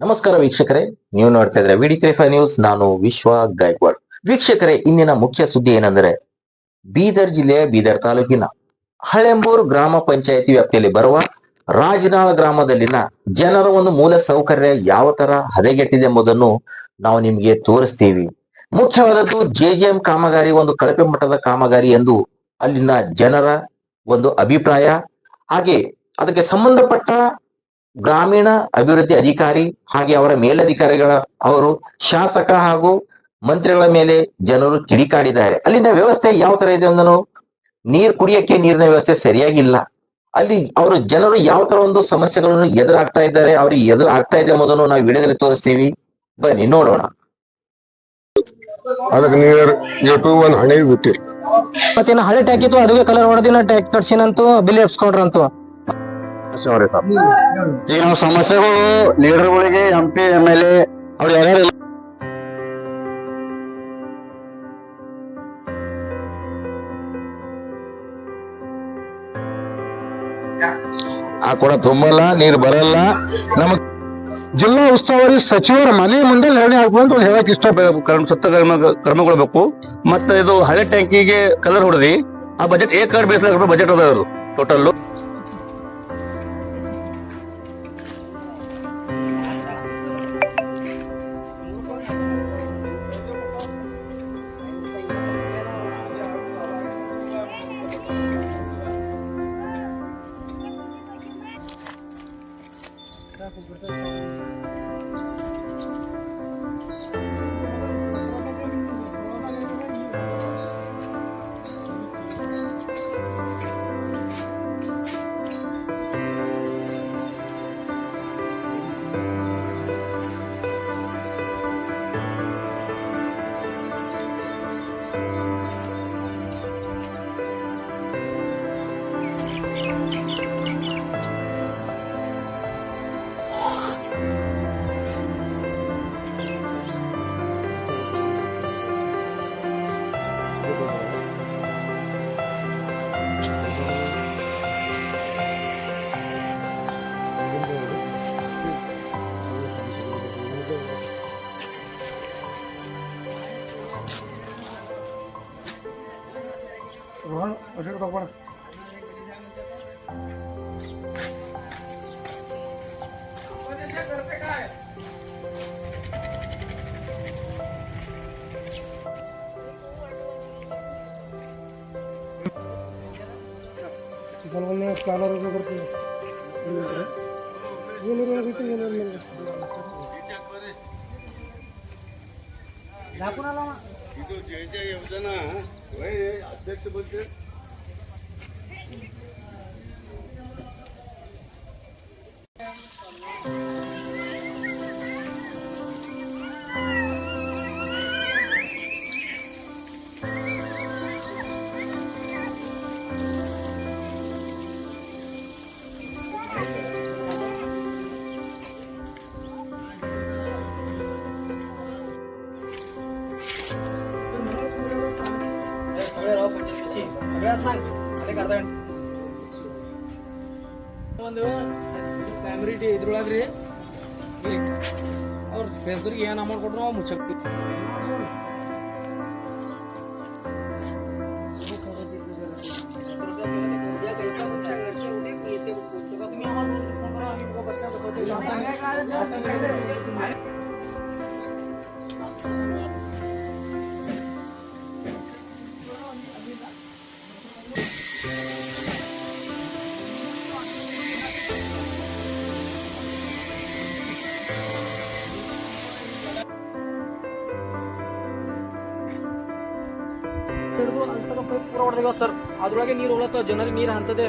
ನಮಸ್ಕಾರ ವೀಕ್ಷಕರೇ, ನೀವು ನೋಡ್ತಾ ಇದ್ರೆ ವಿಡಿ ಫೈವ್ ನ್ಯೂಸ್. ನಾನು ವಿಶ್ವ ಗಾಯಕ್ವಾಡ್. ವೀಕ್ಷಕರೇ, ಇಂದಿನ ಮುಖ್ಯ ಸುದ್ದಿ ಏನಂದ್ರೆ, ಬೀದರ್ ಜಿಲ್ಲೆಯ ಬೀದರ್ ತಾಲೂಕಿನ ಹಳೆಂಬೂರು ಗ್ರಾಮ ಪಂಚಾಯತಿ ವ್ಯಾಪ್ತಿಯಲ್ಲಿ ಬರುವ ರಾಜನಾಳ ಗ್ರಾಮದಲ್ಲಿನ ಜನರ ಒಂದು ಮೂಲ ಸೌಕರ್ಯ ಯಾವ ತರ ಹದಗೆಟ್ಟಿದೆ ಎಂಬುದನ್ನು ನಾವು ನಿಮಗೆ ತೋರಿಸ್ತೀವಿ. ಮುಖ್ಯವಾದದ್ದು ಜೆಜೆಎಂ ಕಾಮಗಾರಿ, ಒಂದು ಕಳಪೆ ಮಟ್ಟದ ಕಾಮಗಾರಿ ಎಂದು ಅಲ್ಲಿನ ಜನರ ಒಂದು ಅಭಿಪ್ರಾಯ. ಹಾಗೆ ಅದಕ್ಕೆ ಸಂಬಂಧಪಟ್ಟ ಗ್ರಾಮೀಣ ಅಭಿವೃದ್ಧಿ ಅಧಿಕಾರಿ ಹಾಗೆ ಅವರ ಮೇಲಧಿಕಾರಿಗಳ ಅವರು ಶಾಸಕ ಹಾಗೂ ಮಂತ್ರಿಗಳ ಮೇಲೆ ಜನರು ಕಿಡಿಕಾಡಿದ್ದಾರೆ ಅಲ್ಲಿನ ವ್ಯವಸ್ಥೆ ಯಾವ ತರ ಇದೆ ಅಂದನು ನೀರ್ ಕುಡಿಯಕ್ಕೆ ನೀರಿನ ವ್ಯವಸ್ಥೆ ಸರಿಯಾಗಿಲ್ಲ. ಅಲ್ಲಿ ಅವರು ಜನರು ಯಾವ ತರ ಒಂದು ಸಮಸ್ಯೆಗಳನ್ನು ಎದುರಾಗ್ತಾ ಇದ್ದಾರೆ ಅವ್ರಿಗೆ ಎದುರು ಆಗ್ತಾ ಇದೆ ಎಂಬುದನ್ನು ನಾವು ವಿಡಿಯೋದಲ್ಲಿ ತೋರಿಸ್ತೀವಿ. ಬನ್ನಿ ನೋಡೋಣ. ಅದಕ್ಕೆ ನೀರ್ ಇಟ್ಟು ಒಂದು ಹಣೆ ಬಿಟ್ಟಿರಿ. ಮತ್ತೇನು ಹಳೆ ಟ್ಯಾಕ್ ಇತ್ತು ಅದಕ್ಕೆ ಕಲರ್ ಹೊಡೆದಿನ ಟ್ಯಾಕ್ ತಡ್ಸಿನಂತೂ ಬಿಲ್ ಎಪ್ಸ್ಕೊಂಡ್ರಂತು ಈಗ ನಾವು ಸಮಸ್ಯೆಗಳು ಲೀಡರ್ಗಳಿಗೆ M P M L A ಅವ್ರು ಯಾರ್ಯಾರು ಆ ಕೂಡ ತುಂಬಲ್ಲ ನೀರು ಬರಲ್ಲ. ನಮ್ಮ ಜಿಲ್ಲಾ ಉಸ್ತುವಾರಿ ಸಚಿವರ ಮನೆ ಮುಂದೆ ನೆರಳೆ ಹಾಕುವಂತ ಅಂತ ಹೇಳಕ್ ಇಷ್ಟ ಕರ್ಮ ಸತ್ತ ಕರ್ಮ ಕರ್ಮಗೊಳ್ಬೇಕು. ಮತ್ತೆ ಇದು ಹಳೆ ಟ್ಯಾಂಕಿಗೆ ಕಲರ್ ಹೊಡೆದಿ. ಆ ಬಜೆಟ್ ಏಕ್ ಕಾರ್ಡ್ ಬೇಸ್ ಬಜೆಟ್ ಅದ ಅದು ಟೋಟಲ್ ಕಾಲರ್ಗೂ ಬರ್ತದೆ ಏನಾಗೈತೆ ಏನಾದ್ರು ನಿಮ್ಗೆ ಇದು ಜೆ ಜೆ ಯೋಜನಾ ಅಧ್ಯಕ್ಷ ಬಗ್ಗೆ पंचायत सगळ्या सांग ಅದೇ ಅರ್ಧ ಗಂಟೆ ಒಂದು ಪ್ರೈಮರಿ ಇದ್ರೊಳಗ್ರಿ ಅವ್ರ ಫೇಸ್ಬುಕ್ ಏನ್ ಅಮೌಂಟ್ ಕೊಟ್ರು ನಾವು ಮುಚ್ಚಕ್ ಹೊಡೆದಿವ ಸರ್ ಅದ್ರೊಳಗೆ ನೀರು ಹೋಗ್ಲತ್ತಾವ ಜನರಿಗೆ ನೀರು ಹಂತದೆ.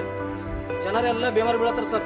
ಜನರೆಲ್ಲ ಬೇಮಾರಿ ಬೀಳತ್ತಾರ ಸರ್.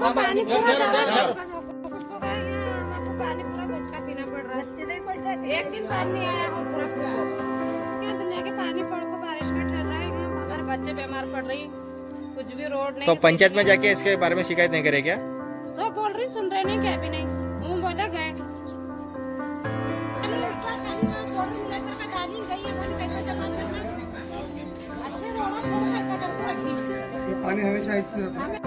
पानी पूरा पीना पड़ रहा है। एक दिन पानी आया। बच्चे बीमार पड़ रही कुछ भी रोड नहीं तो पंचायत में जाके इसके बारे में शिकायत नहीं करे क्या? सब बोल रही सुन रहे नहीं क्या भी नहीं। मुँह बोला गए। अच्छे पानी हमेशा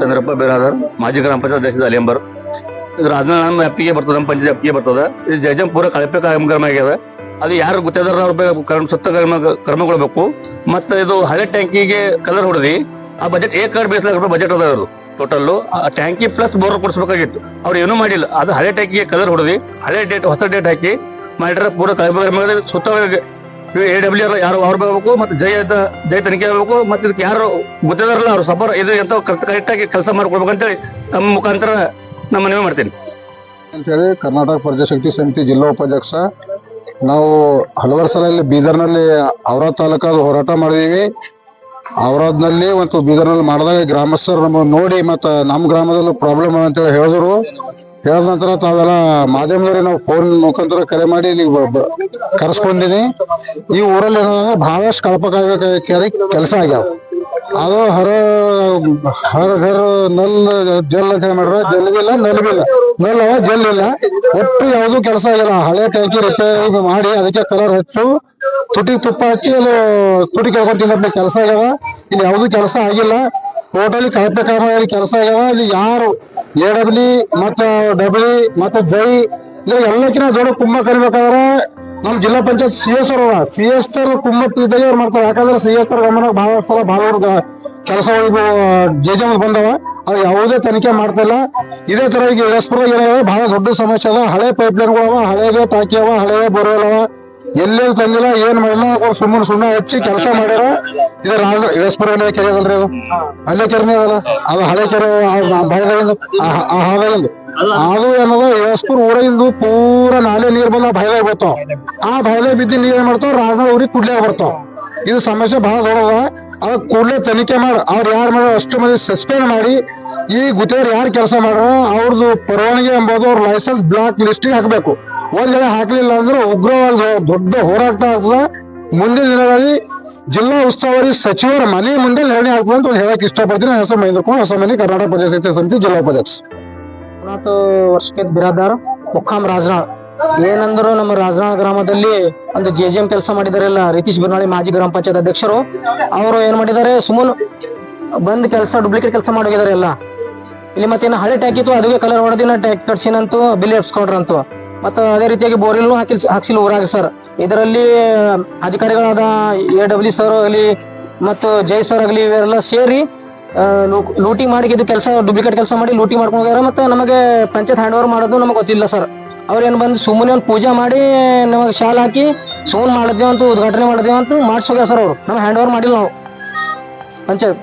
ಚಂದ್ರಪ್ಪ ಬೇರಾದರ್, ಮಾಜಿ ಗ್ರಾಮ ಪಂಚಾಯತ್ ಅಧ್ಯಕ್ಷ ಅಲಿಯಂಬರ್ ಇದು ನಮ್ಮ ವ್ಯಾಪ್ತಿಗೆ ಬರ್ತದೆ, ನಮ್ಮ ಪಂಚಾಯತ್ ವ್ಯಾಪ್ತಿಗೆ ಬರ್ತದೆ. ಇದು ಜಯಜಂಪುರ ಕಳಪೆ ಕಾರ್ಯಕ್ರಮ ಆಗ್ಯದ. ಅದು ಯಾರು ಗೊತ್ತಾದ್ರ ಅವ್ರ ಸತ್ತ ಕರ್ಮ ಕರ್ಮಗೊಳ್ಬೇಕು ಮತ್ತೆ ಇದು ಹಳೆ ಟ್ಯಾಂಕಿಗೆ ಕಲರ್ ಹೊಡೆದಿ, ಆ ಬಜೆಟ್ ಏ ಕಾರ್ಡ್ ಬೇಸ್ ರೂಪಾಯಿ ಬಜೆಟ್ ಅದ. ಅವರು ಟೋಟಲ್ ಆ ಟ್ಯಾಂಕಿ ಪ್ಲಸ್ ಬೋರ್ ಕೊಡಿಸ್ಬೇಕಾಗಿತ್ತು. ಅವ್ರು ಏನೂ ಮಾಡಿಲ್ಲ. ಅದು ಹಳೆ ಟ್ಯಾಂಕಿಗೆ ಕಲರ್ ಹೊಡೆದಿ, ಹಳೆ ಡೇಟ್ ಹೊಸ ಡೇಟ್ ಹಾಕಿ, ಮಾಡಿದ್ರೆ ಪೂರ ಕಾರ್ಯಕ್ರಮ ಸುತ್ತ ಎ ಡಬ್ಲ್ಯೂ ಯಾರು ಅವ್ರು ಬೇಕು ಮತ್ತೆ ಜಯ ಜಯ ತನಿಖೆ ಆಗ್ಬೇಕು ಮತ್ತೆ ಇದಕ್ಕೆ ಯಾರು ಗೊತ್ತಿದಾರಲ್ಲ ಅವ್ರು ಸಬರ್ ಇದು ಎಂತ ಕರೆಕ್ಟ್ ಆಗಿ ಕೆಲಸ ಮಾಡ್ಕೊಡ್ಬೇಕಂತೇಳಿ ನಮ್ಮ ಮುಖಾಂತರ ನಮ್ಮ ಮನವಿ ಮಾಡ್ತೀನಿ. ಅಂತೇಳಿ ಕರ್ನಾಟಕ ಪ್ರಜಾಶಕ್ತಿ ಸಮಿತಿ ಜಿಲ್ಲಾ ಉಪಾಧ್ಯಕ್ಷ, ನಾವು ಹಲವಾರು ಸಲ ಇಲ್ಲಿ ಬೀದರ್ನಲ್ಲಿ ಔರಾದ್ ತಾಲೂಕಾದ ಹೋರಾಟ ಮಾಡಿದೀವಿ. ಔರಾದ್ನಲ್ಲಿ ಮತ್ತು ಬೀದರ್ನಲ್ಲಿ ಮಾಡಿದಾಗ ಗ್ರಾಮಸ್ಥರು ನಮ್ಮ ನೋಡಿ ಮತ್ತು ನಮ್ಮ ಗ್ರಾಮದಲ್ಲೂ ಪ್ರಾಬ್ಲಮ್ ಅಂತೇಳಿ ಹೇಳಿದ್ರು. ಹೇಳಿದ ನಂತರ ತಾವೆಲ್ಲ ಮಾಧ್ಯಮದವ್ರಿಗೆ ನಾವು ಫೋನ್ ಮುಖಾಂತರ ಕರೆ ಮಾಡಿ ಇಲ್ಲಿ ಕರೆಸ್ಕೊಂಡಿನಿ. ಈ ಊರಲ್ಲಿ ಏನಂದ್ರೆ ಬಹಳಷ್ಟು ಕಳಪಕ್ಕಾಗ ಕೆಲಸ ಆಗ್ಯಾವ. ಅದು ಹರ ಹರ ಹರ ನಲ್, ಜಲ್ ಅಂತ ಹೇಳಿ ಮಾಡ್ರ ಜಲ್ ಇಲ್ಲ, ನಲ್ ಇಲ್ಲ. ನಲ್ ಅವ, ಜಲ್ ಇಲ್ಲ. ಒಟ್ಟು ಯಾವ್ದು ಕೆಲಸ ಆಗಿಲ್ಲ. ಹಳೆ ಟ್ಯಾಂಕಿ ರಿಪೇರಿ ಮಾಡಿ ಅದಕ್ಕೆ ಕಲರ್ ಹಚ್ಚು. ತುಟಿ ತುಪ್ಪ ಹಚ್ಚಿ ಅದು ತುಟಿ ಕೇಳ್ಕೊಂತಿದ್ದ ಕೆಲಸ ಆಗ್ಯದ ಇಲ್ಲಿ ಯಾವ್ದು ಕೆಲಸ ಆಗಿಲ್ಲ. ಟೋಟಲಿ ಕಳಪೆ ಕಾಮಗಾರಿ ಕೆಲಸ ಆಗ್ಯದ ಇಲ್ಲಿ ಯಾರು ಎ ಡಬ್ಲ್ಯೂ, ಮತ್ತು ಡಬ್ಲಿ ಮತ್ತು ಜೈ. ಇದ್ರೆ ಎಲ್ಲಕ್ಕಿಂತ ದೊಡ್ಡ ಕುಂಭ ಕರಿಬೇಕಾದ್ರೆ ನಮ್ ಜಿಲ್ಲಾ ಪಂಚಾಯತ್ ಸಿ ಎಸ್ ಅವ್ರ ಸಿ ಎಸ್ ಅವ್ರ ಕುಮ್ಮತ್ ಇದ್ದಾಗ ಅವ್ರು ಮಾಡ್ತಾರೆ. ಯಾಕಂದ್ರೆ ಸಿ ಎಸ್ ಅವ್ರ ಗಮನ ಬಹಳ ಸಲ ಬಹಳ ಜೆ ಬಂದವ. ಅದು ಯಾವುದೇ ತನಿಖೆ ಮಾಡ್ತಿಲ್ಲ ಇದೇ ತರ ಈಗ ಯಶ್ಪುರ ಬಹಳ ದೊಡ್ಡ ಸಮಸ್ಯೆ ಅದ. ಹಳೆ ಪೈಪ್ ಲೈನ್ಗಳು ಅವ, ಹಳೇದೇ ಟಾಕಿ ಅವ ಹಳೇ ಬೋರ್ವೆಲ್ ಅವ. ಎಲ್ಲೆಲ್ಲಿ ತಂದಿಲ್ಲ ಏನ್ ಮಾಡಿಲ್ಲ ಸುಮ್ಮನೆ ಸುಮ್ಮನೆ ಹಚ್ಚಿ ಕೆಲಸ ಮಾಡ್ಯಾರ. ಇದು ರಾಜ ಅಲ್ಲೇ ಕೆರೆ ಅದಲ್ರಿ ಅದು. ಅಲ್ಲೇ ಕೆರೆನೇ ಅದಲ್ಲ. ಅದು ಹಳೆ ಕೆರೆ ಭಯದಿಂದ ಆ ಅದು ಏನದ ಯಶ್ಪುರ್ ಊರಾಗಿಂದು ಪೂರ ನಾಲೆ ನೀರ್ ಬಂದ ಭಯದಾಗ ಬರ್ತಾವ ಆ ಭಯದಾಗ ಬಿದ್ದ ನೀರ್ ಏನ್ ಮಾಡ್ತಾವ, ರಾಜನ ಊರಿಗೆ ಕುಡ್ಲಾಗ ಬರ್ತಾವ. ಇದು ಸಮಸ್ಯೆ ಬಹಳ ದೊಡ್ಡದ. ಅದ ಕೂಡಲೇ ತನಿಖೆ ಮಾಡಿ, ಅವ್ರು ಯಾರು ಮಾಡೋ ಅಷ್ಟು ಮಂದಿ ಸಸ್ಪೆಂಡ್ ಮಾಡಿ ಈ ಗುತ್ತೇರು ಯಾರು ಕೆಲಸ ಮಾಡ್ರ? ಅವ್ರದ್ದು ಪರವಾನಗಿ ಎಂಬುದು ಅವ್ರ ಲೈಸೆನ್ಸ್ ಬ್ಲಾಕ್ ಲಿಸ್ಟಿಗೆ ಹಾಕಬೇಕು. ಒಂದ್ ಹಾಕಲಿಲ್ಲ ಅಂದ್ರೆ ಉಗ್ರವಾದ ದೊಡ್ಡ ಹೋರಾಟ ಆಗ್ತದೆ. ಮುಂದಿನ ದಿನಗಳಲ್ಲಿ ಜಿಲ್ಲಾ ಉಸ್ತುವಾರಿ ಸಚಿವರ ಮನೆ ಮುಂದೆ ನಿರ್ಣಯ ಆಗ್ತದೆ ಅಂತ ಹೇಳಕ್ ಇಷ್ಟಪಡ್ತೀನಿ. ಹೆಸರು ಮಹೇಂದ್ರ ಕುಮಾರ್ ಹೊಸ ಮನೆ ಕರ್ನಾಟಕ ಪ್ರದೇಶ ಸಮಿತಿ ಜಿಲ್ಲಾ ಉಪಾಧ್ಯಕ್ಷ. ವರ್ಷಕ್ಕೆ ಬಿರಾದಾರ್, ಮುಖಾಮ್ ರಾಜನಾಳ್. ಏನಂದ್ರು ನಮ್ಮ ರಾಜನಾಳ್ ಗ್ರಾಮದಲ್ಲಿ ಒಂದು ಜೆ ಜಿ ಎಂ ಕೆಲಸ ಮಾಡಿದಾರಲ್ಲ, ರೀತೀಶ್ ಬಿರ್ನಾಳಿ ಮಾಜಿ ಗ್ರಾಮ ಪಂಚಾಯತ್ ಅಧ್ಯಕ್ಷರು. ಅವರು ಏನ್ ಮಾಡಿದ್ದಾರೆ ಸುಮ್ಮನೆ ಬಂದ್ ಕೆಲಸ ಡೂಪ್ಲಿಕೇಟ್ ಕೆಲಸ ಮಾಡೋಗಿದ್ದಾರೆ ಎಲ್ಲ. ಇಲ್ಲಿ ಮತ್ತೇನು ಹಳೆ ಟ್ಯಾಕ್ ಇತ್ತು ಅದಕ್ಕೆ ಕಲರ್ ಹೊಡೆದಿನ ಟ್ಯಾಕ್ ಕಟ್ಸಿನಂತೂ ಬಿಲ್ ಎಪ್ಸ್ಕೊಂಡ್ರಂತು ಮತ್ತು ಅದೇ ರೀತಿಯಾಗಿ ಬೋರಿಲ್ನು ಹಾಕಿ ಹಾಕ್ಸಿಲ್ಲ ಊರಾಗ ಸರ್ ಇದರಲ್ಲಿ ಅಧಿಕಾರಿಗಳಾದ ಎ ಡಬ್ಲ್ಯೂ ಸರ್ ಆಗಲಿ, ಮತ್ತು ಜೈ ಸರ್ ಆಗಲಿ ಇವರೆಲ್ಲ ಸೇರಿ ಲೂಟಿ ಮಾಡಿ ಇದು ಕೆಲಸ ಡೂಪ್ಲಿಕೇಟ್ ಕೆಲಸ ಮಾಡಿ ಲೂಟಿ ಮಾಡ್ಕೊಂಡು ಹೋಗ್ಯಾರ, ಮತ್ತೆ ನಮಗೆ ಪಂಚಾಯತ್ ಹ್ಯಾಂಡ್ ಓವರ್ ಮಾಡೋದು ನಮಗೆ ಗೊತ್ತಿಲ್ಲ ಸರ್ ಅವ್ರೇನು ಬಂದು ಸುಮ್ಮನೆ ಒಂದು ಪೂಜೆ ಮಾಡಿ ನಮಗೆ ಶಾಲ್ ಹಾಕಿ ಸುಮ್ಮನೆ ಅಂತ ಉದ್ಘಾಟನೆ ಮಾಡಿದೇವಂತೂ ಮಾಡಿಸೋಗ್ಯಾರ ಸರ್ ಅವರು. ನಮ್ಗೆ ಹ್ಯಾಂಡ್ ಓವರ್ ಮಾಡಿಲ್ಲ ನಾವು. ಪಂಚಾಯತ್.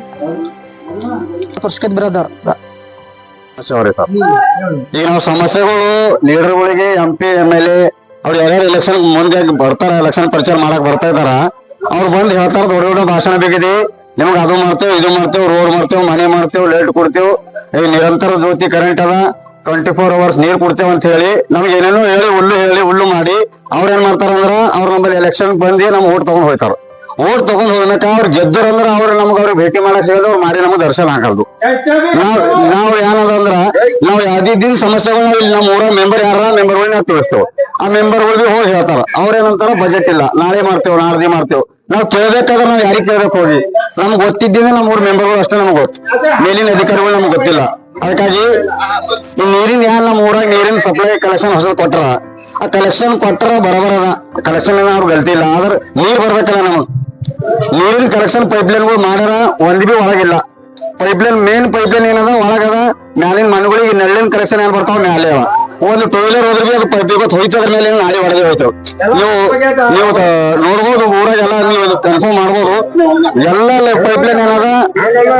ಈಗ ನಾವು ಸಮಸ್ಯೆಗಳು ಲೀಡರ್ಗಳಿಗೆ M P M L A ಅವ್ರು ಯಾರ್ಯಾರು ಎಲೆಕ್ಷನ್ ಮುಂದೆ ಬರ್ತಾರ ಎಲೆಕ್ಷನ್ ಪ್ರಚಾರ ಮಾಡಕ್ ಬರ್ತಾ ಇದಾರ ಅವ್ರು ಬಂದು ಹೇಳ್ತಾರ ದೊಡ್ಡ ದೊಡ್ಡ ಭಾಷಣ ಬೇಕಿದೆ. ನಿಮ್ಗೆ ಅದು ಮಾಡ್ತೇವೆ ಇದು ಮಾಡ್ತೇವೆ ರೋಡ್ ಮಾಡ್ತೇವೆ ಮನೆ ಮಾಡ್ತೇವೆ ಲೈಟ್ ಕೊಡ್ತೇವೆ. ಈಗ ನಿರಂತರ ಜ್ಯೋತಿ ಕರೆಂಟ್ ಅದ. ಟ್ವೆಂಟಿ ಫೋರ್ ಅವರ್ಸ್ ನೀರ್ ಕೊಡ್ತೇವೆ ಅಂತ ಹೇಳಿ ನಮ್ಗೆ ಏನೇನೋ ಹೇಳಿ ಹುಲ್ಲು ಹೇಳಿ ಹುಲ್ಲು ಮಾಡಿ ಅವ್ರ ಏನ್ ಮಾಡ್ತಾರ ಅಂದ್ರ ಅವ್ರ ನಮ್ಮಲ್ಲಿ ಎಲೆಕ್ಷನ್ ಬಂದು ನಮ್ ಓಟ್ ತಗೊಂಡ್ ಹೋಯ್ತಾರ ಓಟ್ ತಗೊಂಡ್ ಹೋಗ್ಲಕ್ಕ ಅವ್ರು ಗೆದ್ದರಂದ್ರ ಅವ್ರ ನಮ್ಗ ಅವ್ರಿಗೆ ಭೇಟಿ ಮಾಡಕ್ ಹೇಳಿದ್ರು ಅವ್ರು ಮಾಡಿ ನಮ್ಗೆ ದರ್ಶನ ಆಗಲ್ದು ನಾವ್ ನಾವ್ ಏನದಂದ್ರ ನಾವ್ ಯಾವ್ದಿದ್ದಿನ ಸಮಸ್ಯೆಗಳು ಇಲ್ಲಿ ನಮ್ಮ ಊರ ಮೆಂಬರ್ ಯಾರ ಮೆಂಬರ್ ನಾವು ತಿಳಿಸ್ತೇವೆ. ಆ ಮೆಂಬರ್ ಒಳಗೆ ಹೋಗಿ ಹೇಳ್ತಾರ. ಅವ್ರೇನಂತಾರ ಬಜೆಟ್ ಇಲ್ಲ. ನಾಳೆ ಮಾಡ್ತೇವೆ ನಾಡ್ದಿ ಮಾಡ್ತೇವೆ. ನಾವ್ ಕೇಳ್ಬೇಕಾದ್ರೆ ನಾವ್ ಯಾರಿಗೆ ಕೇಳ್ಬೇಕು ಹೋಗಿ? ನಮ್ಗೆ ಗೊತ್ತಿದ್ದೀನಿ ನಮ್ಮ ಊರ ಮೆಂಬರ್ಗಳು ಅಷ್ಟೇ ನಮ್ಗೆ ಗೊತ್ತು. ಮೇಲಿನ ಅಧಿಕಾರಿಗಳು ನಮ್ಗೆ ಗೊತ್ತಿಲ್ಲ. ಅದಕ್ಕಾಗಿ ನೀರಿನ ಏನ ನಮ್ಮ ಊರಾಗ ನೀರಿನ ಸಪ್ಲೈ ಕಲೆಕ್ಷನ್ ಹೊಸದ್ ಕೊಟ್ಟರ ಆ ಕಲೆಕ್ಷನ್ ಕೊಟ್ಟರ ಬರಬರದ. ಕಲೆಕ್ಷನ್ ಅವ್ರು ಗಲ್ತಿ ಇಲ್ಲ ಆದ್ರ ನೀರ್ ಬರ್ಬೇಕಲ್ಲ ನಮಗ್. ನೀರಿನ ಕಲೆಕ್ಷನ್ ಪೈಪ್ ಪೈಪ್ಲೈನ್ಗಳು ಮಾಡ್ಯಾರ, ಒಂದ್ ಬಿ ಒಳಗಿಲ್ಲ ಪೈಪ್ಲೈನ್ ಮೇನ್ ಪೈಪ್ಲೈನ್ ಏನದ ಒಳಗದ ಮ್ಯಾಲಿನ ಮನೆಗಳಿಗೆ ನೆಳ್ಳಿನ ಕಲೆಕ್ಷನ್ ಏನ್ ಬರ್ತಾವ, ಮ್ಯಾಲೆ ಅವ. ಒಂದು ಟೂ ವೀಲರ್ ಹೋದ್ರೆ ಬಿ ಅದು ಪೈಪ್ ಇವತ್ತು ಹೋಯ್ತದ್ರ ಮೇಲೆ ನಾಳೆ ಹೊಡೆದೇ ಹೋಯ್ತು. ನೀವು ನೀವು ನೋಡ್ಬೋದು, ಊರಾಗೆಲ್ಲ ನೀವು ಕನ್ಫರ್ಮ್ ಮಾಡ್ಬೋದು. ಎಲ್ಲ ಪೈಪ್ ಲೈನ್ ಏನದ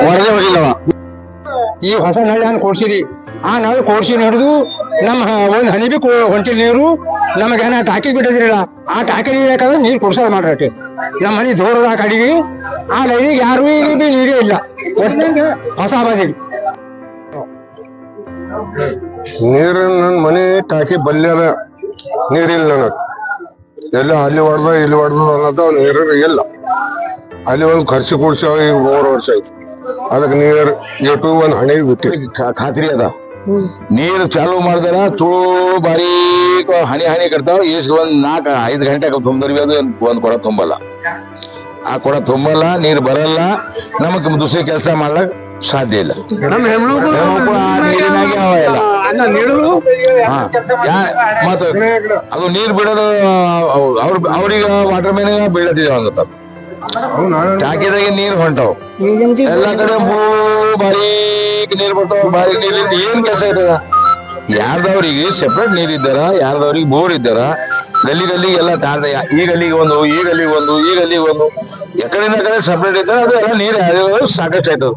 ಹೊಡೆದೇ ಹೋಗಿಲ್ಲವ. ಈ ಹೊಸ ನಳ್ಳಿ ಹಂಗೆ ಕೊಡ್ಸಿರಿ ಆ ನಳ್ಳಿ ಕೊಡ್ಸಿ ಹಿಡಿದು ನಮ್ಮ ಒಂದು ಹನಿ ಬಿ ಹೊಂಟಿಲ್ಲ ನೀರು ನಮಗೇನ ಟಾಕಿ ಬಿಟ್ಟಿದ್ರಿಲ್ಲ ಆ ಟಾಕಿ ನೀರು ಯಾಕಂದ್ರೆ ನೀರು ಕೊಡ್ಸೋದು ಮಾಡ್ರಿ ನಮ್ಮ ಮನೆ ದೂರದ ಕಡೆಗೆ ಆ ಲೈನಿಗೆ ಯಾರು ಬಿ ನೀರೇ ಇಲ್ಲ. ಹೊಸ ಬದಿಗೆ. ನೀರು ನನ್ನ ಮನೆ ಟಾಕಿ ಬಲ್ಯದ ನೀರಿಲ್ಲ ನನಗೆ. ಎಲ್ಲ ಅಲ್ಲಿ ಹೊಡೆದ, ಇಲ್ಲಿ ಹೊಡೆದ ಅನ್ನೋದು ನೀರು ಇಲ್ಲ. ಅಲ್ಲಿ ಒಂದು ಖರ್ಚು ಕೂಡ್ಸಿ ಈಗ ಮೂರು ವರ್ಷ ಆಯ್ತು. ಅದಕ್ಕೆ ನೀರು ಇಟ್ಟು ಒಂದು ಹಣೆ ಬಿಟ್ಟು. ಖಾತ್ರಿ ಅದ. ನೀರು ಚಾಲು ಮಾಡ್ದಾರ ಚೂ ಬಾರೀಕ್ ಹನಿ ಹನಿ ಕಟ್ತಾವ. ಈಸ್ ಒಂದ್ ನಾಲ್ಕ ಐದ್ ಗಂಟೆ ತುಂಬಿದ್ರಿ ಅದು ಒಂದ್- ಒಂದ್ ಕೊಡ ತುಂಬಲ್ಲ. ಆ ಕೊಡ ತುಂಬಲ್ಲ ನೀರ್ ಬರಲ್ಲ. ನಮಗ್ ದುಸರಿ ಕೆಲಸ ಮಾಡ್ಲಕ್ ಸಾಧ್ಯ ಇಲ್ಲ. ಹೆಣ್ಮಕ್ಳು ಆ ನೀರಿನಾಗೆ ಅವ ಎಲ್ಲ. ಹಾ. ಯಾ- ಮತ್ತೆ ಅದು ನೀರ್ ಬಿಡೋದು ಅವ್ರ ಅವ್ರಿಗೆ ವಾಟರ್ ಮ್ಯಾನ್ ಬೀಳತಿದೇವ ಅಂತ ಟಾಕಿದಾಗೆ ನೀರ್ ಹೊಂಟವ್. ಎಲ್ಲಾ ಕಡೆ ನೀರ್ ಬರ್ತಾವ ಬಾರಿ ಏನ್ ಯಾರ್ದವ್ರಿಗೆ ಸೆಪ್ರೇಟ್ ನೀರ್ ಇದ್ದಾರ, ಯಾರ್ದವ್ರಿಗೆ ಬೋರ್ ಇದ್ದಾರ, ಗಲ್ಲಿ ಗಲ್ಲಿಗೆ ಎಲ್ಲ ತಾಂಡ ಈ ಗಲ್ಲಿಗೆ ಒಂದು, ಈ ಗಲ್ಲಿಗೆ ಒಂದು, ಈ ಗಲ್ಲಿಗೆ ಒಂದು. ಎಕಡೆಯಿಂದ ಕಡೆ ಸಪ್ರೇಟ್ ಇದ್ದಾರೆ ಅದು ಎಲ್ಲ ನೀರು ಸಾಕಷ್ಟು ಆಯ್ತದ